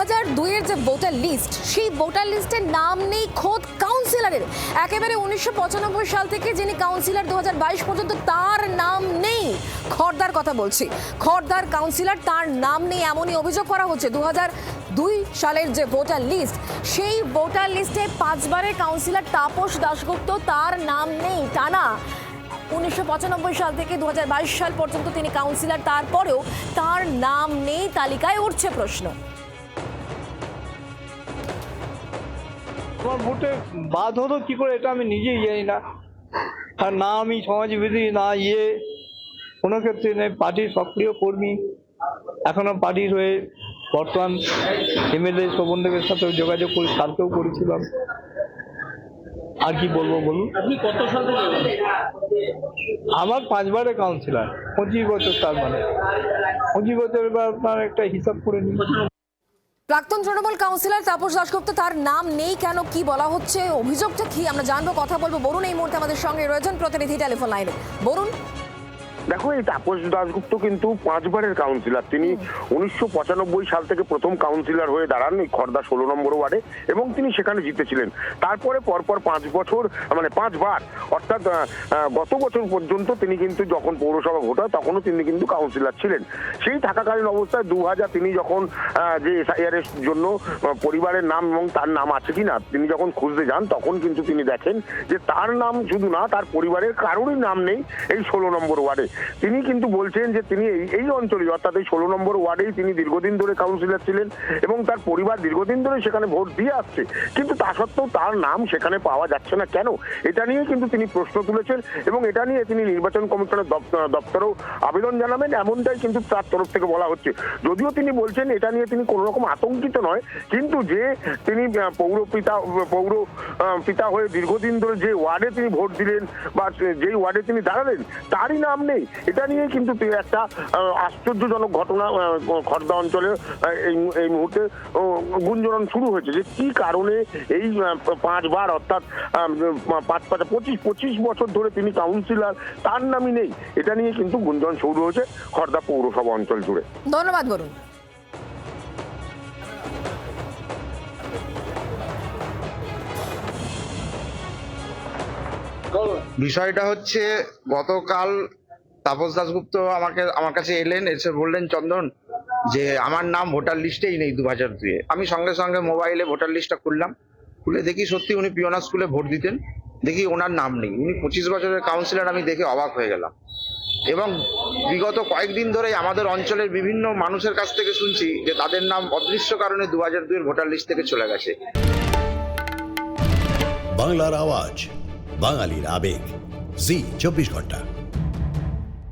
হাজার দুইয়ের যে ভোটার লিস্ট, সেই ভোটার লিস্টের নাম নেই খোদ কাউন্সিলরের একেবারে উনিশশো পঁচানব্বই সাল থেকে যিনি কাউন্সিলর দু হাজার বাইশ পর্যন্ত তার নাম নেই। খর্দার কথা বলছি। খর্দার কাউন্সিলর তার নাম নেই এমনই অভিযোগ করা হচ্ছে। দু দুই সালের যে ভোটার লিস্ট, সেই ভোটার লিস্টে পাঁচবারের কাউন্সিলর তাপস দাশগুপ্ত তার নাম নেই। টানা উনিশশো পঁচানব্বই সাল থেকে দু হাজার বাইশ সাল পর্যন্ত তিনি কাউন্সিলর তারপরেও তার নাম নেই। তালিকায় উঠছে প্রশ্ন। আমার ভোটে বাদ হলো কি করে এটা আমি নিজেই জানি না। আর না আমি সমাজবিধি না ইয়ে কোনো ক্ষেত্রে নেই পার্টির সক্রিয় কর্মী এখনও পার্টির হয়ে বর্তমান এমএলএ শোভন দেবের সাথে যোগাযোগ করি কালকেও করেছিলাম। আর কি বলব বলুন? আপনি কত সাল থেকে আমার পাঁচবারে কাউন্সিলার পঁচিশ বছর তার মানে। পঁচিশ বছর এবার আপনার একটা হিসাব করে নিন। প্রাক্তন তৃণমূল কাউন্সিলর তাপস দাশগুপ্ত, তার নাম নেই কেন, কি বলা হচ্ছে? অভিযোগটা কি? আমরা জানব, কথা বলব। বরুণ এই মুহূর্তে আমাদের সঙ্গে রয়েছেন প্রতিনিধি টেলিফোন লাইনে। বরুণ? দেখো, এই তাপস দাশগুপ্ত কিন্তু পাঁচবারের কাউন্সিলর তিনি উনিশশো পঁচানব্বই সাল থেকে প্রথম কাউন্সিলর হয়ে দাঁড়ান এই খর্দা ষোলো নম্বর ওয়ার্ডে, এবং তিনি সেখানে জিতেছিলেন। তারপরে পরপর পাঁচ বছর মানে পাঁচবার, অর্থাৎ গত বছর পর্যন্ত তিনি কিন্তু যখন পৌরসভা ভোট হয় তখনও তিনি কিন্তু কাউন্সিলর ছিলেন। সেই থাকাকালীন অবস্থায় দু হাজার তিনি যখন যে এসআইআর এর জন্য পরিবারের নাম এবং তার নাম আছে কি না তিনি যখন খুঁজতে যান, তখন কিন্তু তিনি দেখেন যে তার নাম শুধু না, তার পরিবারের কারোরই নাম নেই এই ষোলো নম্বর ওয়ার্ডে। তিনি কিন্তু বলছেন যে তিনি এই এই অঞ্চলে অর্থাৎ এই ষোলো নম্বর ওয়ার্ডেই তিনি দীর্ঘদিন ধরে কাউন্সিলর ছিলেন এবং তার পরিবার দীর্ঘদিন ধরে সেখানে ভোট দিয়ে আসছে। কিন্তু তা সত্ত্বেও তার নাম সেখানে পাওয়া যাচ্ছে না কেন? এটা নিয়ে কিন্তু তিনি প্রশ্ন তুলেছেন এবং এটা নিয়ে তিনি নির্বাচন কমিশনের দপ্তর- দপ্তরেও আবেদন জানাবেন। এমনটাই কিন্তু তার তরফ থেকে বলা হচ্ছে। যদিও তিনি বলছেন এটা নিয়ে তিনি কোনো রকম আতঙ্কিত নয়, কিন্তু যে তিনি পৌর পিতা পৌর পিতা হয়ে দীর্ঘদিন ধরে যে ওয়ার্ডে তিনি ভোট দিলেন বা যেই ওয়ার্ডে তিনি দাঁড়ালেন, তারই নাম নেই। এটা নিয়ে কিন্তু একটা আশ্চর্যজনক ঘটনা খর্দা অঞ্চলে এই এই মুহূর্তে গুঞ্জরণ শুরু হয়েছে যে কি কারণে এই পাঁচবার অর্থাৎ পাঁচ পাঁচ পঁচিশ পঁচিশ বছর ধরে তিনি কাউন্সিলর তার নামই নেই। এটা নিয়ে কিন্তু গুঞ্জন শুরু হয়েছে খর্দা পৌরসভা অঞ্চল জুড়ে। ধন্যবাদ বরুণ। বিষয়টা হচ্ছে গতকাল তাপস দাসগুপ্ত আমাকে, আমার কাছে এলেন, এসে বললেন, চন্দন, যে আমার নাম ভোটার লিস্টেই নেই দু হাজার দুয়ে। আমি সঙ্গে সঙ্গে মোবাইলে ভোটার লিস্টটা খুললাম। খুলে দেখি সত্যি উনি পিওনা স্কুলে ভোট দিতেন। দেখি ওনার নাম নেই। উনি পঁচিশ বছরের কাউন্সিলর আমি দেখে অবাক হয়ে গেলাম। এবং বিগত কয়েকদিন ধরে আমাদের অঞ্চলের বিভিন্ন মানুষের কাছ থেকে শুনছি যে তাদের নাম অদৃশ্য কারণে দু হাজার দুয়ের ভোটার লিস্ট থেকে চলে গেছে। বাংলার আওয়াজ, বাঙালির আবেগ। জি, চব্বিশ ঘণ্টা।